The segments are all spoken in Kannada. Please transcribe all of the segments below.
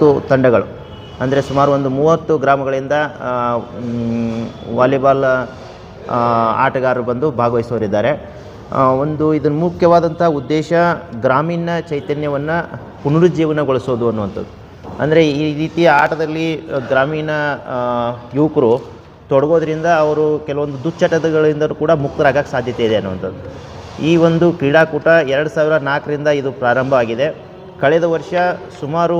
ಮೂವತ್ತು ತಂಡಗಳು. ಅಂದರೆ ಸುಮಾರು ಒಂದು ಮೂವತ್ತು ಗ್ರಾಮಗಳಿಂದ ವಾಲಿಬಾಲ್ ಆಟಗಾರರು ಬಂದು ಭಾಗವಹಿಸೋರಿದ್ದಾರೆ ಒಂದು ಇದನ್ನು ಮುಖ್ಯವಾದಂಥ ಉದ್ದೇಶ ಗ್ರಾಮೀಣ ಚೈತನ್ಯವನ್ನು ಪುನರುಜ್ಜೀವನಗೊಳಿಸೋದು ಅನ್ನುವಂಥದ್ದು. ಅಂದರೆ ಈ ರೀತಿಯ ಆಟದಲ್ಲಿ ಗ್ರಾಮೀಣ ಯುವಕರು ತೊಡಗೋದ್ರಿಂದ ಅವರು ಕೆಲವೊಂದು ದುಶ್ಚಟಗಳಿಂದ ಕೂಡ ಮುಕ್ತರಾಗಕ್ಕೆ ಸಾಧ್ಯತೆ ಇದೆ ಅನ್ನುವಂಥದ್ದು. ಈ ಒಂದು ಕ್ರೀಡಾಕೂಟ ಎರಡು ಸಾವಿರ ನಾಲ್ಕರಿಂದ ಇದು ಪ್ರಾರಂಭ ಆಗಿದೆ. ಕಳೆದ ವರ್ಷ ಸುಮಾರು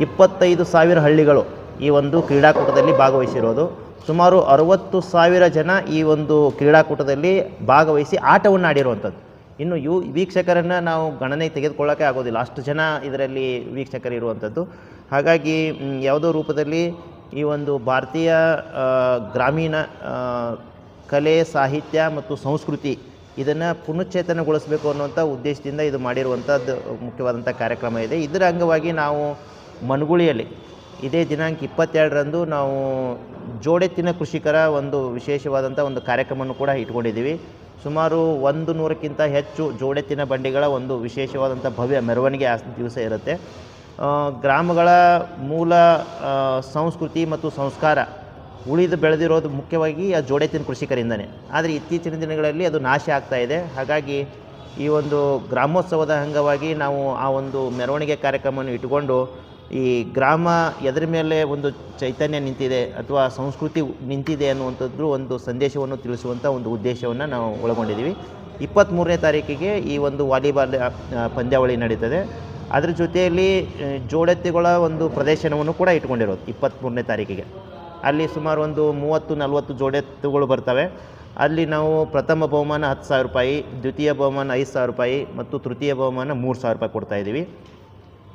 ಇಪ್ಪತ್ತೈದು ಸಾವಿರ ಹಳ್ಳಿಗಳು ಈ ಒಂದು ಕ್ರೀಡಾಕೂಟದಲ್ಲಿ ಭಾಗವಹಿಸಿರೋದು. ಸುಮಾರು ಅರವತ್ತು ಸಾವಿರ ಜನ ಈ ಒಂದು ಕ್ರೀಡಾಕೂಟದಲ್ಲಿ ಭಾಗವಹಿಸಿ ಆಟವನ್ನು ಆಡಿರುವಂಥದ್ದು. ಇನ್ನು ಯು ವೀಕ್ಷಕರನ್ನು ನಾವು ಗಣನೆ ತೆಗೆದುಕೊಳ್ಳೋಕ್ಕೆ ಆಗೋದಿಲ್ಲ. ಅಷ್ಟು ಜನ ಇದರಲ್ಲಿ ವೀಕ್ಷಕರು ಇರುವಂಥದ್ದು. ಹಾಗಾಗಿ ಯಾವುದೋ ರೂಪದಲ್ಲಿ ಈ ಒಂದು ಭಾರತೀಯ ಗ್ರಾಮೀಣ ಕಲೆ, ಸಾಹಿತ್ಯ ಮತ್ತು ಸಂಸ್ಕೃತಿ ಇದನ್ನು ಪುನಶ್ಚೇತನಗೊಳಿಸಬೇಕು ಅನ್ನುವಂಥ ಉದ್ದೇಶದಿಂದ ಇದು ಮಾಡಿರುವಂಥದ್ದು ಮುಖ್ಯವಾದಂಥ ಕಾರ್ಯಕ್ರಮ ಇದೆ. ಇದರ ಅಂಗವಾಗಿ ನಾವು ಮನಗುಳಿಯಲ್ಲಿ. ಇದೇ ದಿನಾಂಕ ಇಪ್ಪತ್ತೆರಡರಂದು ನಾವು ಜೋಡೆತ್ತಿನ ಕೃಷಿಕರ ಒಂದು ವಿಶೇಷವಾದಂಥ ಒಂದು ಕಾರ್ಯಕ್ರಮವನ್ನು ಕೂಡ ಇಟ್ಕೊಂಡಿದ್ದೀವಿ. ಸುಮಾರು ಒಂದು ನೂರಕ್ಕಿಂತ ಹೆಚ್ಚು ಜೋಡೆತ್ತಿನ ಬಂಡಿಗಳ ಒಂದು ವಿಶೇಷವಾದಂಥ ಭವ್ಯ ಮೆರವಣಿಗೆ ಆ ದಿವಸ ಇರುತ್ತೆ. ಗ್ರಾಮಗಳ ಮೂಲ ಸಂಸ್ಕೃತಿ ಮತ್ತು ಸಂಸ್ಕಾರ ಉಳಿದು ಬೆಳೆದಿರೋದು ಮುಖ್ಯವಾಗಿ ಆ ಜೋಡೆತ್ತಿನ ಕೃಷಿಕರಿಂದನೇ. ಆದರೆ ಇತ್ತೀಚಿನ ದಿನಗಳಲ್ಲಿ ಅದು ನಾಶ ಆಗ್ತಾ ಇದೆ. ಹಾಗಾಗಿ ಈ ಒಂದು ಗ್ರಾಮೋತ್ಸವದ ಅಂಗವಾಗಿ ನಾವು ಆ ಒಂದು ಮೆರವಣಿಗೆ ಕಾರ್ಯಕ್ರಮವನ್ನು ಇಟ್ಟುಕೊಂಡು ಈ ಗ್ರಾಮ ಎದರ ಮೇಲೆ ಒಂದು ಚೈತನ್ಯ ನಿಂತಿದೆ ಅಥವಾ ಸಂಸ್ಕೃತಿ ನಿಂತಿದೆ ಅನ್ನುವಂಥದ್ದು ಒಂದು ಸಂದೇಶವನ್ನು ತಿಳಿಸುವಂಥ ಒಂದು ಉದ್ದೇಶವನ್ನು ನಾವು ಒಳಗೊಂಡಿದ್ದೀವಿ. ಇಪ್ಪತ್ತ್ಮೂರನೇ ತಾರೀಕಿಗೆ ಈ ಒಂದು ವಾಲಿಬಾಲ್ ಪಂದ್ಯಾವಳಿ ನಡೀತದೆ. ಅದರ ಜೊತೆಯಲ್ಲಿ ಜೋಡೆತ್ತಿಗಳ ಒಂದು ಪ್ರದರ್ಶನವನ್ನು ಕೂಡ ಇಟ್ಕೊಂಡಿರೋದು ಇಪ್ಪತ್ತ್ಮೂರನೇ ತಾರೀಕಿಗೆ. ಅಲ್ಲಿ ಸುಮಾರು ಒಂದು ಮೂವತ್ತು, ನಲವತ್ತು ಜೋಡೆತ್ತುಗಳು ಬರ್ತವೆ. ಅಲ್ಲಿ ನಾವು ಪ್ರಥಮ ಬಹುಮಾನ ಹತ್ತು ಸಾವಿರ ರೂಪಾಯಿ, ದ್ವಿತೀಯ ಬಹುಮಾನ ಐದು ಸಾವಿರ ರೂಪಾಯಿ ಮತ್ತು ತೃತೀಯ ಬಹುಮಾನ ಮೂರು ಸಾವಿರ ರೂಪಾಯಿ ಕೊಡ್ತಾ ಇದ್ದೀವಿ.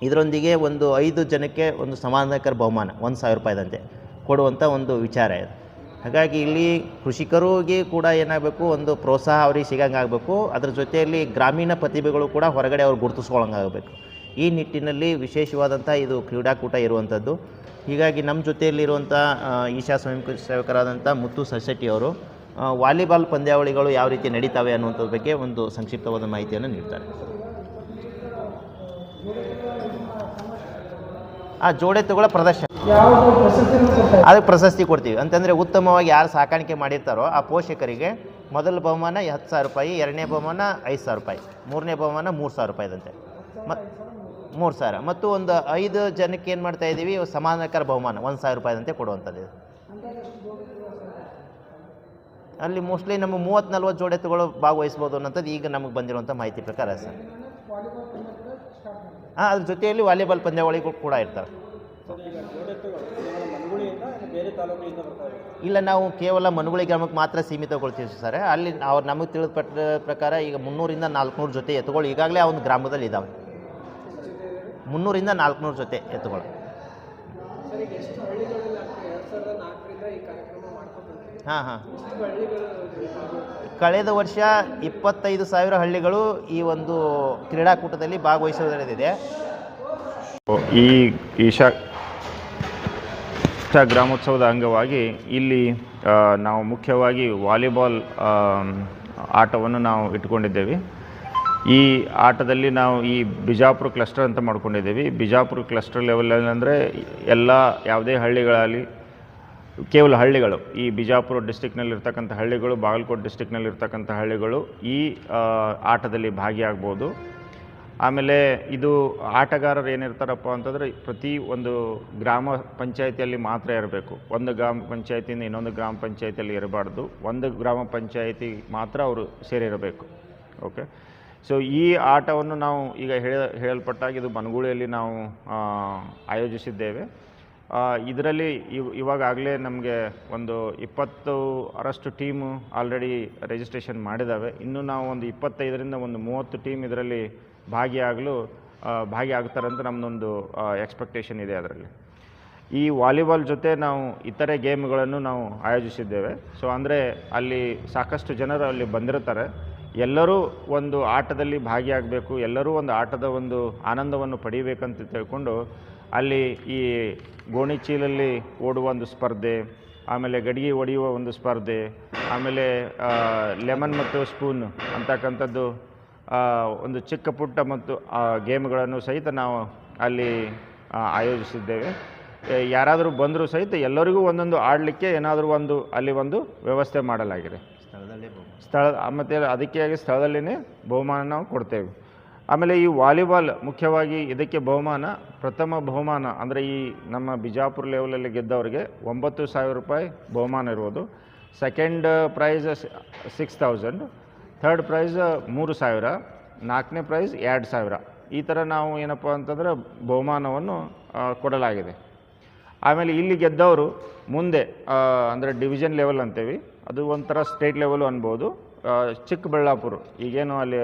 ಇದರೊಂದಿಗೆ ಒಂದು ಐದು ಜನಕ್ಕೆ ಒಂದು ಸಮಾಧಾನಕರ ಬಹುಮಾನ, ಒಂದು ಸಾವಿರ ರೂಪಾಯಿದಂತೆ ಕೊಡುವಂಥ ಒಂದು ವಿಚಾರ ಇದೆ. ಹಾಗಾಗಿ ಇಲ್ಲಿ ಕೃಷಿಕರಿಗೆ ಕೂಡ ಏನಾಗಬೇಕು, ಒಂದು ಪ್ರೋತ್ಸಾಹ ಅವ್ರಿಗೆ ಸಿಗಂಗಾಗಬೇಕು. ಅದ್ರ ಜೊತೆಯಲ್ಲಿ ಗ್ರಾಮೀಣ ಪ್ರತಿಭೆಗಳು ಕೂಡ ಹೊರಗಡೆ ಅವ್ರು ಗುರುತಿಸ್ಕೊಳ್ಳೋಂಗಾಗಬೇಕು ಈ ನಿಟ್ಟಿನಲ್ಲಿ ವಿಶೇಷವಾದಂಥ ಇದು ಕ್ರೀಡಾಕೂಟ ಇರುವಂಥದ್ದು ಹೀಗಾಗಿ ನಮ್ಮ ಜೊತೆಯಲ್ಲಿರುವಂಥ ಈಶಾ ಸ್ವಯಂ ಸೇವಕರಾದಂಥ ಮುತ್ತು ಸಶೆಟ್ಟಿ ಅವರು ವಾಲಿಬಾಲ್ ಪಂದ್ಯಾವಳಿಗಳು ಯಾವ ರೀತಿ ನಡೀತವೆ ಅನ್ನುವಂಥದ್ರ ಬಗ್ಗೆ ಒಂದು ಸಂಕ್ಷಿಪ್ತವಾದ ಮಾಹಿತಿಯನ್ನು ನೀಡ್ತಾರೆ. ಆ ಜೋಡೆ ತಗೊಳ್ಳೋ ಪ್ರದರ್ಶನ. ಅದಕ್ಕೆ ಪ್ರಶಸ್ತಿ ಕೊಡ್ತೀವಿ. ಅಂತಂದರೆ ಉತ್ತಮವಾಗಿ ಯಾರು ಸಾಕಾಣಿಕೆ ಮಾಡಿರ್ತಾರೋ ಆ ಪೋಷಕರಿಗೆ ಮೊದಲ ಬಹುಮಾನ ಹತ್ತು ಸಾವಿರ ರೂಪಾಯಿ, ಎರಡನೇ ಬಹುಮಾನ ಐದು ಸಾವಿರ ರೂಪಾಯಿ, ಮೂರನೇ ಬಹುಮಾನ ಮೂರು ಸಾವಿರ ರೂಪಾಯಿದಂತೆ. ಮತ್ತು ಮೂರು ಸಾವಿರ. ಮತ್ತು ಒಂದು ಐದು ಜನಕ್ಕೆ ಏನು ಮಾಡ್ತಾ ಇದ್ದೀವಿ? ಸಮಾನಕರ ಬಹುಮಾನ, ಒಂದು ಸಾವಿರ ರೂಪಾಯಿದಂತೆ ಕೊಡುವಂಥದ್ದು ಅಲ್ಲಿ ಮೋಸ್ಟ್ಲಿ ನಮ್ಮ ಮೂವತ್ತು ನಲ್ವತ್ತು ಜೋಡೆತ್ತುಗಳು ಭಾಗವಹಿಸ್ಬೋದು ಅನ್ನೋಂಥದ್ದು ಈಗ ನಮಗೆ ಬಂದಿರುವಂಥ ಮಾಹಿತಿ ಪ್ರಕಾರ ಸರ್. ಹಾಂ ಅದ್ರ ಜೊತೆಯಲ್ಲಿ ವಾಲಿಬಾಲ್ ಪಂದ್ಯಾವಳಿಗಳು ಕೂಡ ಇರ್ತಾರೆ. ಇಲ್ಲ ನಾವು ಕೇವಲ ಮನುಗುಳಿ ಗ್ರಾಮಕ್ಕೆ ಮಾತ್ರ ಸೀಮಿತಗೊಳ್ತೀವಿ ಸರ್. ಅಲ್ಲಿ ಅವ್ರು ನಮಗೆ ತಿಳಿದ ಪ್ರಕಾರ ಈಗ ಮುನ್ನೂರಿಂದ ನಾಲ್ಕುನೂರು ಜೊತೆ ಎತ್ತುಗಳು ಈಗಾಗಲೇ ಆ ಒಂದು ಗ್ರಾಮದಲ್ಲಿ ಇದ್ದಾವೆ. ಮುನ್ನೂರಿಂದ ನಾಲ್ಕುನೂರು ಜೊತೆ ಎತ್ತುಗಳು. ಹಾಂ ಹಾಂ. ಕಳೆದ ವರ್ಷ ಇಪ್ಪತ್ತೈದು ಸಾವಿರ ಹಳ್ಳಿಗಳು ಈ ಒಂದು ಕ್ರೀಡಾಕೂಟದಲ್ಲಿ ಭಾಗವಹಿಸೋದಿದೆ ಈ ಈಶಾ ಗ್ರಾಮೋತ್ಸವದ ಅಂಗವಾಗಿ ಇಲ್ಲಿ ನಾವು ಮುಖ್ಯವಾಗಿ ವಾಲಿಬಾಲ್ ಆಟವನ್ನು ನಾವು ಇಟ್ಕೊಂಡಿದ್ದೇವೆ ಈ ಆಟದಲ್ಲಿ ನಾವು ಈ ಬಿಜಾಪುರ ಕ್ಲಸ್ಟರ್ ಅಂತ ಮಾಡ್ಕೊಂಡಿದ್ದೀವಿ. ಬಿಜಾಪುರ ಕ್ಲಸ್ಟರ್ ಲೆವೆಲಲ್ಲಿ ಅಂದರೆ ಎಲ್ಲ ಯಾವುದೇ ಹಳ್ಳಿಗಳಲ್ಲಿ ಕೇವಲ ಹಳ್ಳಿಗಳು, ಈ ಬಿಜಾಪುರ ಡಿಸ್ಟಿಕ್ನಲ್ಲಿರ್ತಕ್ಕಂಥ ಹಳ್ಳಿಗಳು, ಬಾಗಲಕೋಟೆ ಡಿಸ್ಟಿಕ್ನಲ್ಲಿರ್ತಕ್ಕಂಥ ಹಳ್ಳಿಗಳು ಈ ಆಟದಲ್ಲಿ ಭಾಗಿಯಾಗ್ಬೋದು. ಆಮೇಲೆ ಇದು ಆಟಗಾರರು ಏನಿರ್ತಾರಪ್ಪ ಅಂತಂದರೆ ಪ್ರತಿ ಒಂದು ಗ್ರಾಮ ಪಂಚಾಯಿತಿಯಲ್ಲಿ ಮಾತ್ರ ಇರಬೇಕು. ಒಂದು ಗ್ರಾಮ ಪಂಚಾಯತಿಯಿಂದ ಇನ್ನೊಂದು ಗ್ರಾಮ ಪಂಚಾಯತಿಯಲ್ಲಿ ಇರಬಾರ್ದು. ಒಂದು ಗ್ರಾಮ ಪಂಚಾಯಿತಿ ಮಾತ್ರ ಅವರು ಸೇರಿರಬೇಕು. ಓಕೆ? ಸೊ ಈ ಆಟವನ್ನು ನಾವು ಈಗ ಹೇಳ, ಹೇಳಲ್ಪಟ್ಟಾಗ ಇದು ಬನಗುಳಿಯಲ್ಲಿ ನಾವು ಆಯೋಜಿಸಿದ್ದೇವೆ. ಇದರಲ್ಲಿ ಇವ್ ಇವಾಗಲೇ ನಮಗೆ ಒಂದು ಇಪ್ಪತ್ತು ಅರಷ್ಟು ಟೀಮು ಆಲ್ರೆಡಿ ರಿಜಿಸ್ಟ್ರೇಷನ್ ಮಾಡಿದ್ದಾವೆ ಇನ್ನು ನಾವು ಒಂದು ಇಪ್ಪತ್ತೈದರಿಂದ ಒಂದು ಮೂವತ್ತು ಟೀಮ್ ಇದರಲ್ಲಿ ಭಾಗಿಯಾಗಲು ಭಾಗಿಯಾಗ್ತಾರಂತ ನಮ್ಮದೊಂದು ಎಕ್ಸ್ಪೆಕ್ಟೇಷನ್ ಇದೆ ಅದರಲ್ಲಿ. ಈ ವಾಲಿಬಾಲ್ ಜೊತೆ ನಾವು ಇತರೆ ಗೇಮ್ಗಳನ್ನು ನಾವು ಆಯೋಜಿಸಿದ್ದೇವೆ. ಸೊ ಅಂದರೆ ಅಲ್ಲಿ ಸಾಕಷ್ಟು ಜನರು ಅಲ್ಲಿ ಬಂದಿರ್ತಾರೆ. ಎಲ್ಲರೂ ಒಂದು ಆಟದಲ್ಲಿ ಭಾಗಿಯಾಗಬೇಕು, ಎಲ್ಲರೂ ಒಂದು ಆಟದ ಒಂದು ಆನಂದವನ್ನು ಪಡಿಬೇಕಂತ ತಿಳ್ಕೊಂಡು ಅಲ್ಲಿ ಈ ಗೋಣಿಚೀಲಲ್ಲಿ ಓಡುವ ಒಂದು ಸ್ಪರ್ಧೆ ಆಮೇಲೆ ಗಡಿಗೆ ಒಡೆಯುವ ಒಂದು ಸ್ಪರ್ಧೆ ಆಮೇಲೆ ಲೆಮನ್ ಮತ್ತು ಸ್ಪೂನ್ ಅಂತಕ್ಕಂಥದ್ದು ಒಂದು ಚಿಕ್ಕ ಪುಟ್ಟ ಮತ್ತು ಆ, ಗೇಮ್ಗಳನ್ನು ಸಹಿತ ನಾವು ಅಲ್ಲಿ ಆಯೋಜಿಸಿದ್ದೇವೆ. ಯಾರಾದರೂ ಬಂದರೂ ಸಹಿತ ಎಲ್ಲರಿಗೂ ಒಂದೊಂದು ಆಡಲಿಕ್ಕೆ ಏನಾದರೂ ಒಂದು ಅಲ್ಲಿ ಒಂದು ವ್ಯವಸ್ಥೆ ಮಾಡಲಾಗಿದೆ. ಸ್ಥಳದಲ್ಲಿ ಸ್ಥಳ ಮತ್ತು ಅದಕ್ಕೆ ಸ್ಥಳದಲ್ಲಿನೇ ಬಹುಮಾನ ನಾವು ಕೊಡ್ತೇವೆ. ಆಮೇಲೆ ಈ ವಾಲಿಬಾಲ್ ಮುಖ್ಯವಾಗಿ ಇದಕ್ಕೆ ಬಹುಮಾನ, ಪ್ರಥಮ ಬಹುಮಾನ ಅಂದರೆ ಈ ನಮ್ಮ ಬಿಜಾಪುರ ಲೆವೆಲಲ್ಲಿ ಗೆದ್ದವರಿಗೆ ಒಂಬತ್ತು ಸಾವಿರ ರೂಪಾಯಿ ಬಹುಮಾನ ಇರ್ಬೋದು. Second prize six thousand third prize ಮೂರು ಸಾವಿರ, ನಾಲ್ಕನೇ ಪ್ರೈಸ್ ಎರಡು ಸಾವಿರ. ಈ ಥರ ನಾವು ಏನಪ್ಪ ಅಂತಂದರೆ ಬಹುಮಾನವನ್ನು ಕೊಡಲಾಗಿದೆ. ಆಮೇಲೆ ಇಲ್ಲಿ ಗೆದ್ದವರು ಮುಂದೆ ಅಂದರೆ ಡಿವಿಷನ್ ಲೆವೆಲ್ ಅಂತೇವಿ ಅದು ಒಂಥರ ಸ್ಟೇಟ್ ಲೆವೆಲು ಅನ್ಬೋದು. ಚಿಕ್ಕಬಳ್ಳಾಪುರ, ಈಗೇನು ಅಲ್ಲಿ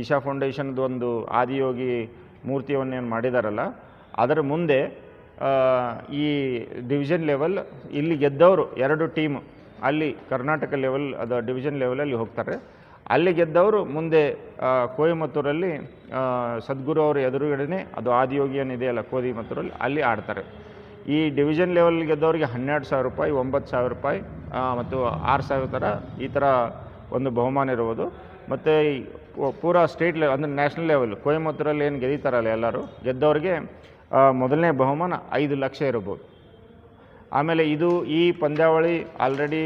ಈಶಾ ಫೌಂಡೇಶನ್ದು ಒಂದು ಆದಿಯೋಗಿ ಮೂರ್ತಿಯನ್ನೇನು ಮಾಡಿದಾರಲ್ಲ, ಅದರ ಮುಂದೆ ಈ ಡಿವಿಷನ್ ಲೆವೆಲ್ ಇಲ್ಲಿ ಗೆದ್ದವರು ಎರಡು ಟೀಮ್, ಅಲ್ಲಿ ಕರ್ನಾಟಕ ಲೆವೆಲ್, ಅದು ಡಿವಿಷನ್ ಲೆವೆಲಲ್ಲಿ ಹೋಗ್ತಾರೆ. ಅಲ್ಲಿ ಗೆದ್ದವರು ಮುಂದೆ ಕೋಯಮತ್ತೂರಲ್ಲಿ ಸದ್ಗುರು ಅವರ ಎದುರುಗಡೆನೆ ಅದು ಆದಿಯೋಗಿ ಏನಿದೆಯಲ್ಲ ಕೋದಿಮತ್ತೂರಲ್ಲಿ ಅಲ್ಲಿ ಆಡ್ತಾರೆ. ಈ ಡಿವಿಷನ್ ಲೆವೆಲ್ ಗೆದ್ದವರಿಗೆ ಹನ್ನೆರಡು ಸಾವಿರ ರೂಪಾಯಿ, ಒಂಬತ್ತು ಸಾವಿರ ರೂಪಾಯಿ ಮತ್ತು ಆರು ಸಾವಿರ ಥರ ಈ ಥರ ಒಂದು ಬಹುಮಾನ ಇರುವುದು ಮತ್ತು ಪೂರಾ ಸ್ಟೇಟ್ ಲೆವೆಲ್ ಅಂದರೆ ನ್ಯಾಷನಲ್ ಲೆವೆಲ್ ಕೊಯಮತ್ತೂರಲ್ಲಿ ಏನು ಗೆದೀತಾರಲ್ಲ ಎಲ್ಲರೂ? ಗೆದ್ದವ್ರಿಗೆ ಮೊದಲನೇ ಬಹುಮಾನ ಐದು ಲಕ್ಷ ಇರ್ಬೋದು. ಆಮೇಲೆ ಇದು ಈ ಪಂದ್ಯಾವಳಿ ಆಲ್ರೆಡಿ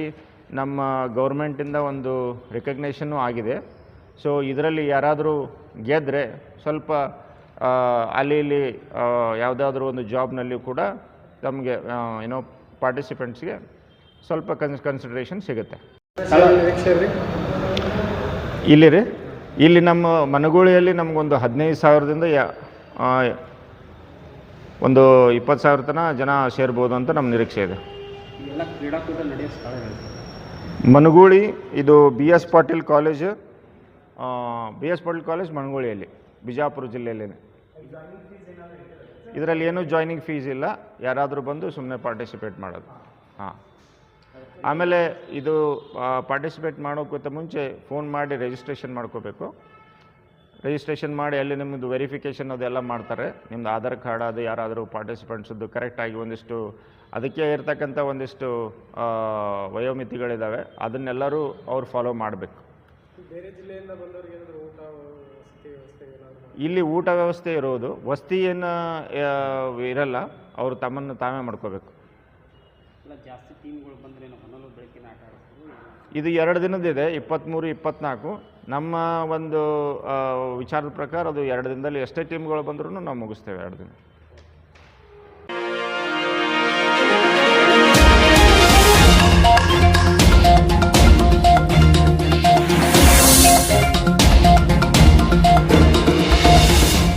ನಮ್ಮ ಗೌರ್ಮೆಂಟಿಂದ ಒಂದು ರೆಕಗ್ನೇಷನ್ನು ಆಗಿದೆ. ಸೊ ಇದರಲ್ಲಿ ಯಾರಾದರೂ ಗೆದ್ದರೆ ಸ್ವಲ್ಪ ಅಲ್ಲಿ ಇಲ್ಲಿ ಯಾವುದಾದ್ರೂ ಒಂದು ಜಾಬ್ನಲ್ಲಿ ಕೂಡ ತಮಗೆ ಏನೋ ಪಾರ್ಟಿಸಿಪೆಂಟ್ಸ್ಗೆ ಸ್ವಲ್ಪ ಕನ್ಸ್ ಕನ್ಸಿಡ್ರೇಷನ್ ಸಿಗುತ್ತೆ. ಇಲ್ಲಿ ರೀ ಇಲ್ಲಿ ನಮ್ಮ ಮನಗೂಳಿಯಲ್ಲಿ ನಮಗೊಂದು ಹದಿನೈದು ಸಾವಿರದಿಂದ ಒಂದು ಇಪ್ಪತ್ತು ಸಾವಿರ ತನಕ ಜನ ಸೇರ್ಬೋದು ಅಂತ ನಮ್ಮ ನಿರೀಕ್ಷೆ ಇದೆ. ಮನಗೂಳಿ ಇದು B S Patil college B S Patil college ಮನಗೂಳಿಯಲ್ಲಿ Bijapur ಜಿಲ್ಲೆಯಲ್ಲೇ ಇದರಲ್ಲಿ ಏನೂ ಜಾಯ್ನಿಂಗ್ ಫೀಸ್ ಇಲ್ಲ ಯಾರಾದರೂ ಬಂದು ಸುಮ್ಮನೆ ಪಾರ್ಟಿಸಿಪೇಟ್ ಮಾಡೋದು. ಹಾಂ. ಆಮೇಲೆ ಇದು ಪಾರ್ಟಿಸಿಪೇಟ್ ಮಾಡೋಕ್ಕಿಂತ ಮುಂಚೆ ಫೋನ್ ಮಾಡಿ ರಿಜಿಸ್ಟ್ರೇಷನ್ ಮಾಡ್ಕೋಬೇಕು. ರಿಜಿಸ್ಟ್ರೇಷನ್ ಮಾಡಿ ಅಲ್ಲಿ ನಿಮ್ಮದು ವೆರಿಫಿಕೇಷನ್ ಅದೆಲ್ಲ ಮಾಡ್ತಾರೆ. ನಿಮ್ಮದು ಆಧಾರ್ ಕಾರ್ಡ್ ಅದು ಯಾರಾದರೂ ಪಾರ್ಟಿಸಿಪೆಂಟ್ಸದ್ದು ಕರೆಕ್ಟಾಗಿ ಒಂದಿಷ್ಟು ಅದಕ್ಕೆ ಇರ್ತಕ್ಕಂಥ ಒಂದಿಷ್ಟು ವಯೋಮಿತಿಗಳಿದ್ದಾವೆ ಅದನ್ನೆಲ್ಲರೂ ಅವ್ರು ಫಾಲೋ ಮಾಡಬೇಕು. ಇಲ್ಲಿ ಊಟ ವ್ಯವಸ್ಥೆ ಇರೋದು. ವಸ್ತಿಯನ್ನು ಇರಲ್ಲ. ಅವರು ತಮ್ಮನ್ನು ತಾವೇ ಮಾಡ್ಕೋಬೇಕು. ಇದು ಎರಡು ದಿನದಿದೆ ಇಪ್ಪತ್ತ್ಮೂರು, ಇಪ್ಪತ್ತ್ನಾಲ್ಕು. ನಮ್ಮ ಒಂದು ವಿಚಾರದ ಪ್ರಕಾರ ಅದು ಎರಡು ದಿನದಲ್ಲಿ ಎಷ್ಟೇ ಟೀಮ್ಗಳು ಬಂದರೂ ನಾವು ಮುಗಿಸ್ತೇವೆ ಎರಡು ದಿನ.